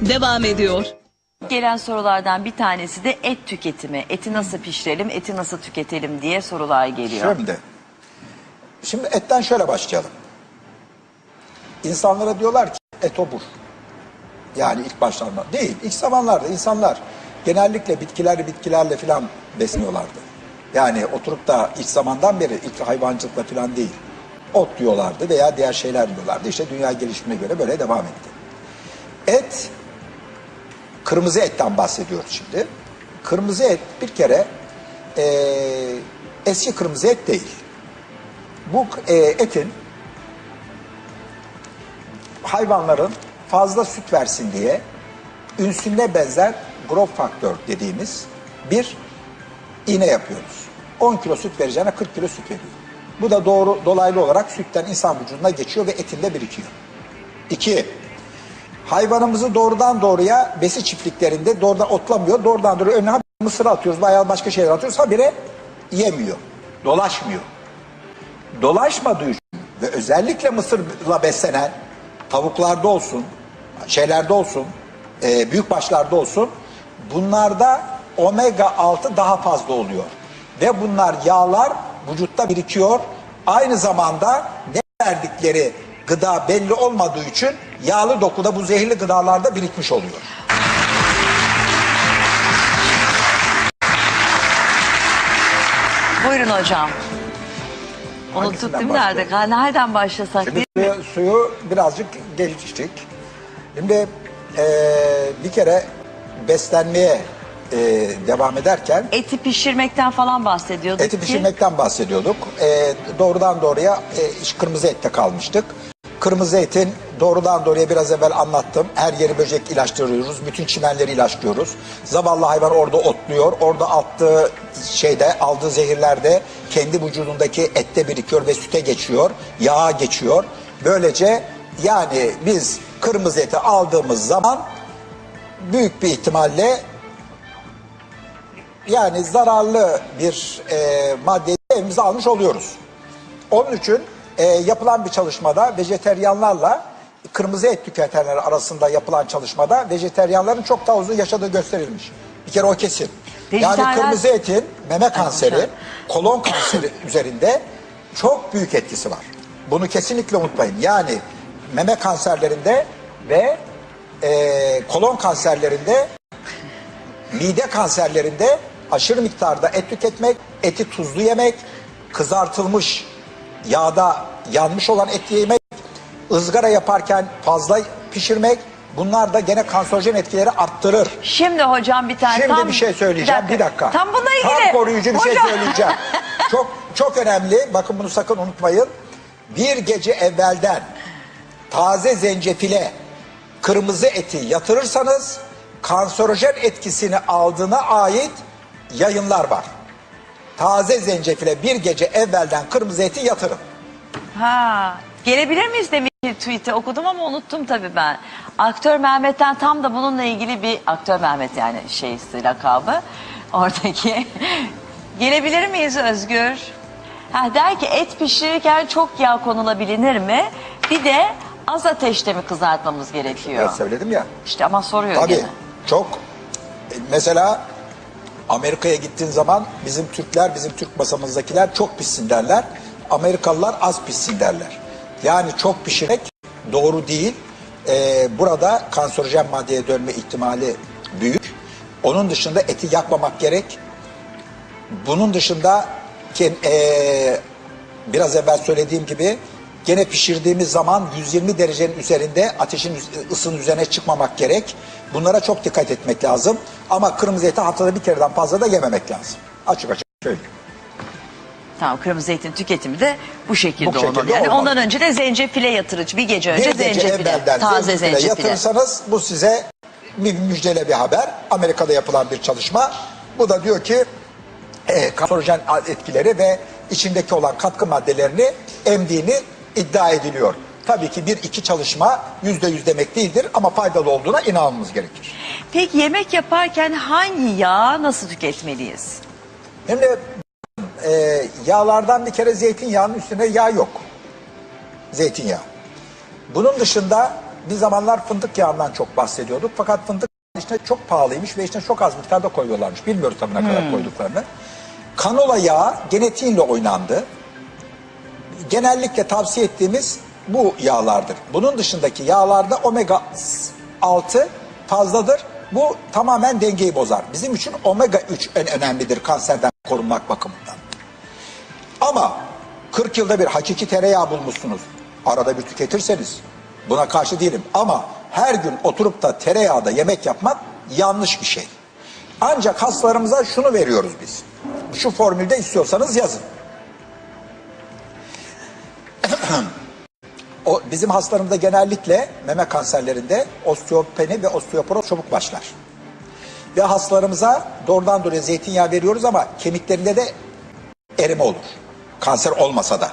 devam ediyor. Gelen sorulardan bir tanesi de et tüketimi. Eti nasıl pişirelim, eti nasıl tüketelim diye sorular geliyor. Şimdi, şimdi etten şöyle başlayalım. İnsanlara diyorlar ki et obur. Yani ilk başlarda değil. İlk zamanlarda insanlar genellikle bitkiler bitkilerle filan besleniyorlardı. Yani oturup da ilk zamandan beri ilk hayvancılıkla filan değil. Ot diyorlardı veya diğer şeyler diyorlardı. İşte dünya gelişimine göre böyle devam etti. Et, kırmızı etten bahsediyoruz şimdi. Kırmızı et bir kere eee, eski kırmızı et değil. Bu e, etin hayvanların fazla süt versin diye ünsüne benzer growth faktör dediğimiz bir iğne yapıyoruz. 10 kilo süt vereceğine 40 kilo süt veriyor. Bu da doğru dolaylı olarak sütten insan vücuduna geçiyor ve etinde birikiyor. İki, hayvanımızı doğrudan doğruya besi çiftliklerinde doğrudan otlamıyor. Doğrudan doğruya önüne mısır atıyoruz veya başka şeyler atıyoruz. Habire yemiyor. Dolaşmıyor. Dolaşmadığı için ve özellikle mısırla beslenen tavuklarda olsun, şeylerde olsun, e, büyük başlarda olsun bunlarda omega 6 daha fazla oluyor. Ve bunlar yağlar vücutta birikiyor. Aynı zamanda ne verdikleri gıda belli olmadığı için yağlı dokuda bu zehirli gıdalarda birikmiş oluyor. Buyurun hocam. Unuttuk Hangisinden değil mi nerede? Ha, Nereden başlasak? Şimdi değil mi? suyu, suyu birazcık geliştik. Şimdi eee, bir kere beslenmeye eee, devam ederken Eti pişirmekten falan bahsediyorduk eti ki. pişirmekten bahsediyorduk. Eee, doğrudan doğruya eee, iş kırmızı ette kalmıştık. Kırmızı etin doğrudan doğruya biraz evvel anlattım. Her yeri böcek ilaçlıyoruz. Bütün çimenleri ilaçlıyoruz. Zavallı hayvan orada otluyor. Orada attığı şeyde aldığı zehirlerde kendi vücudundaki ette birikiyor ve süte geçiyor. Yağa geçiyor. Böylece yani biz kırmızı eti aldığımız zaman büyük bir ihtimalle yani zararlı bir e, maddeyi evimize almış oluyoruz. Onun için e, yapılan bir çalışmada vejeteryanlarla kırmızı et tüketenler arasında yapılan çalışmada vejeteryanların çok daha uzun yaşadığı gösterilmiş. Bir kere o kesin. Yani kırmızı etin meme kanseri, kolon kanseri üzerinde çok büyük etkisi var. Bunu kesinlikle unutmayın. Yani meme kanserlerinde ve e, kolon kanserlerinde mide kanserlerinde aşırı miktarda et tüketmek, eti tuzlu yemek, kızartılmış yağda yanmış olan et yemek, ızgara yaparken fazla pişirmek bunlar da gene kanserojen etkileri arttırır. Şimdi hocam bir tane Şimdi tam... bir şey söyleyeceğim. Bir dakika. Tam bununla ilgili. Tam koruyucu bir şey Hocam- söyleyeceğim. çok çok önemli. Bakın bunu sakın unutmayın. Bir gece evvelden taze zencefile kırmızı eti yatırırsanız kanserojen etkisini aldığına ait yayınlar var. Taze zencefile bir gece evvelden kırmızı eti yatırın. Ha, gelebilir miyiz demiş ki tweet'e okudum ama unuttum tabii ben. Aktör Mehmet'ten tam da bununla ilgili bir aktör Mehmet yani şeysi lakabı oradaki. Gelebilir miyiz Özgür? Ha, der ki et pişirirken çok yağ konulabilir mi? Bir de az ateşte mi kızartmamız gerekiyor? Evet söyledim ya. İşte ama soruyor Tabii gene. çok e, mesela Amerika'ya gittiğin zaman bizim Türkler, bizim Türk masamızdakiler çok pişsin derler. Amerikalılar az pişsin derler. Yani çok pişirmek doğru değil. Ee, burada kanserojen maddeye dönme ihtimali büyük. Onun dışında eti yakmamak gerek. Bunun dışında eee, biraz evvel söylediğim gibi gene pişirdiğimiz zaman 120 derecenin üzerinde ateşin üz- ısının üzerine çıkmamak gerek. Bunlara çok dikkat etmek lazım. Ama kırmızı eti haftada bir kereden fazla da yememek lazım. Açık açık söyleyeyim. Tamam kırmızı etin tüketimi de bu şekilde, Bu şekilde olmalı. Yani olmalı. ondan önce de zencefile yatırıcı. Bir gece önce bir gece zencefile. Taze zencefile zencefile. yatırırsanız bu size müjdele bir haber. Amerika'da yapılan bir çalışma. Bu da diyor ki e, kanserojen etkileri ve içindeki olan katkı maddelerini emdiğini iddia ediliyor. Tabii ki bir iki çalışma yüzde yüz demek değildir ama faydalı olduğuna inanmamız gerekir. Peki yemek yaparken hangi yağ nasıl tüketmeliyiz? Şimdi e, yağlardan bir kere zeytinyağının üstüne yağ yok. Zeytinyağı. Bunun dışında bir zamanlar fındık yağından çok bahsediyorduk. Fakat fındık içine çok pahalıymış ve içine çok az miktarda koyuyorlarmış. Bilmiyoruz tabii ne kadar koyduklarını. Kanola yağı genetiğiyle oynandı. Genellikle tavsiye ettiğimiz bu yağlardır. Bunun dışındaki yağlarda omega 6 fazladır. Bu tamamen dengeyi bozar. Bizim için omega 3 en önemlidir kanserden korunmak bakımından. Ama 40 yılda bir hakiki tereyağı bulmuşsunuz. Arada bir tüketirseniz buna karşı değilim. Ama her gün oturup da tereyağda yemek yapmak yanlış bir şey. Ancak hastalarımıza şunu veriyoruz biz. Şu formülde istiyorsanız yazın. O bizim hastalarımızda genellikle meme kanserlerinde osteopeni ve osteoporoz çabuk başlar. Ve hastalarımıza doğrudan doğruya zeytinyağı veriyoruz ama kemiklerinde de erime olur. Kanser olmasa da.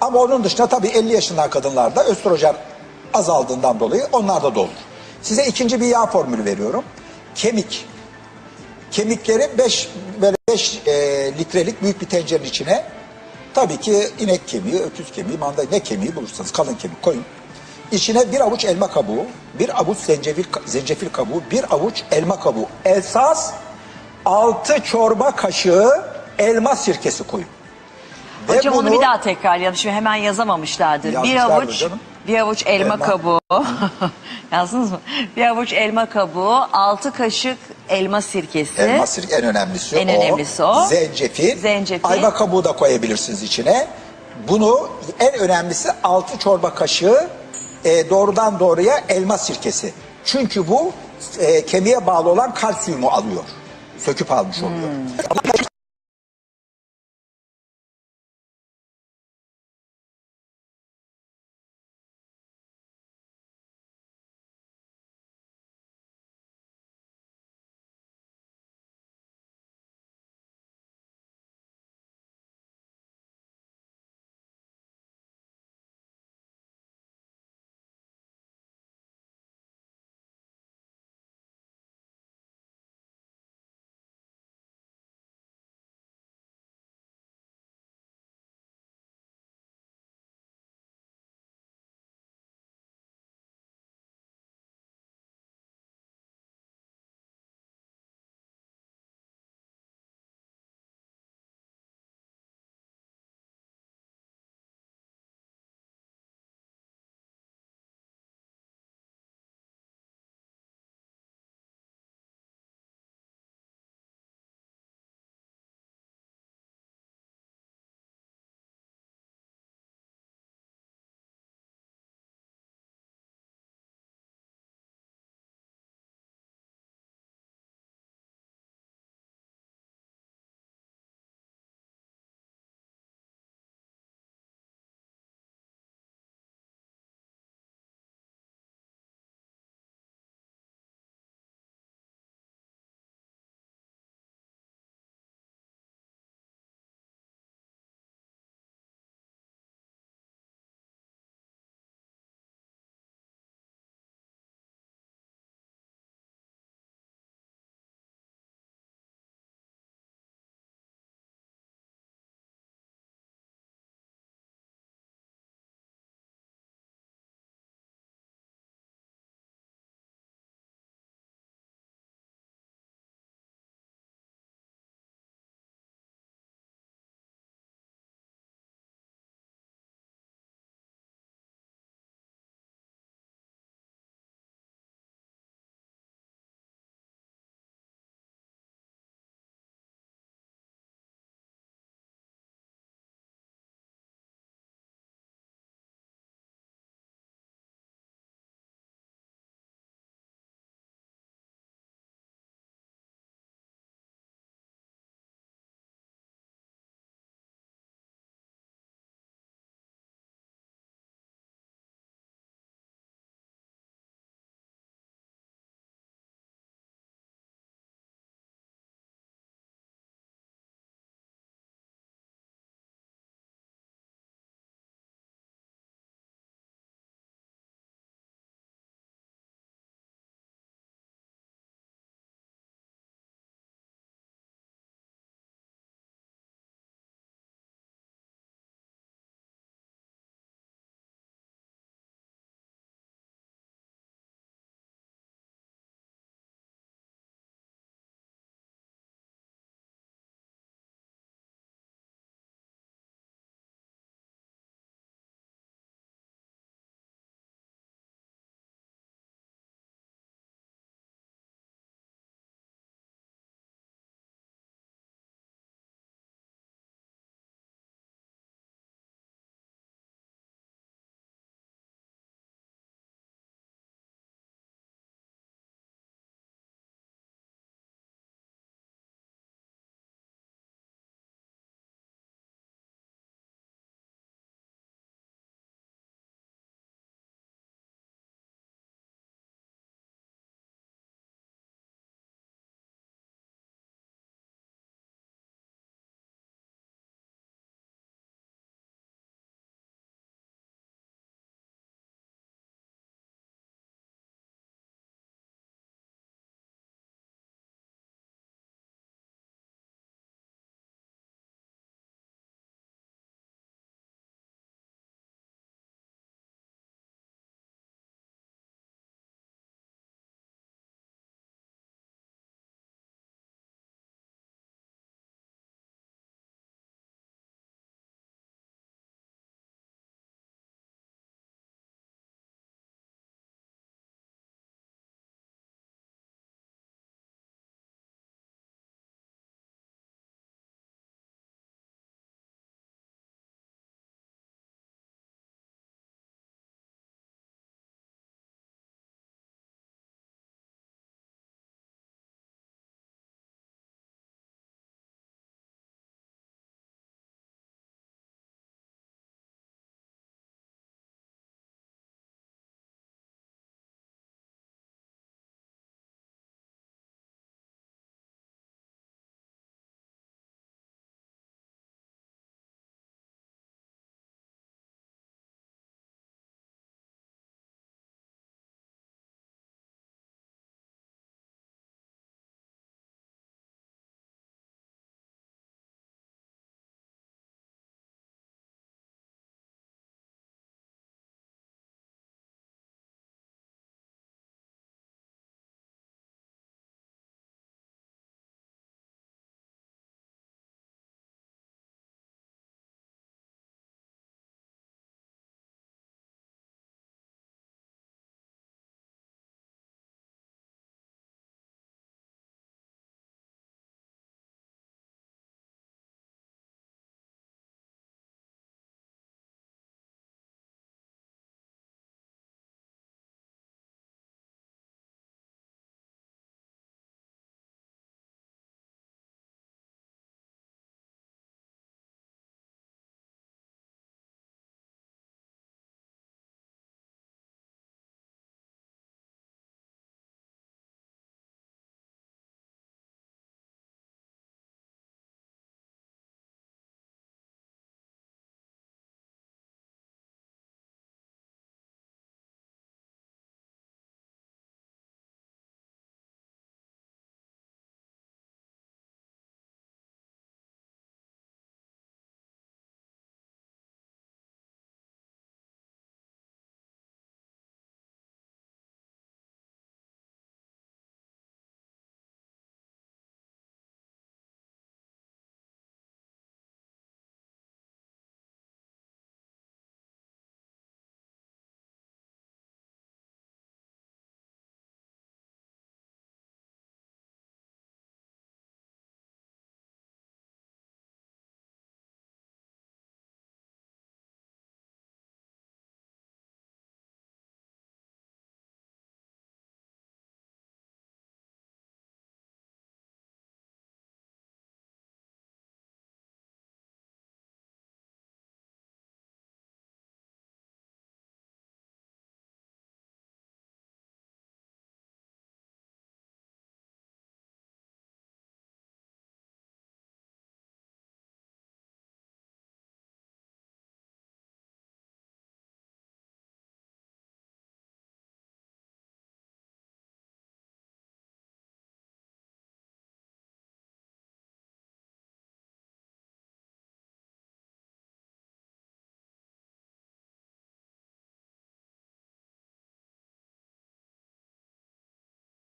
Ama onun dışında tabii 50 yaşından kadınlarda östrojen azaldığından dolayı onlarda da olur. Size ikinci bir yağ formülü veriyorum. Kemik. Kemikleri 5 böyle 5 litrelik büyük bir tencerenin içine tabii ki inek kemiği, öküz kemiği, manda ne kemiği bulursanız kalın kemik koyun. İçine bir avuç elma kabuğu, bir avuç zencefil, zencefil kabuğu, bir avuç elma kabuğu. Esas 6 çorba kaşığı elma sirkesi koyun. Ve Hocam onu bunu- bir daha tekrarlayalım. Şimdi hemen yazamamışlardır. bir Yazmışlardır avuç canım. Bir avuç elma, Elma. kabuğu. Yazdınız mı? Bir avuç elma kabuğu, altı kaşık elma sirkesi. Elma sirke en önemlisi En o. önemlisi o. Zencefil. Zencefil. Ayva kabuğu da koyabilirsiniz içine. Bunu en önemlisi 6 çorba kaşığı e, doğrudan doğruya elma sirkesi. Çünkü bu e, kemiğe bağlı olan kalsiyumu alıyor. Söküp almış oluyor.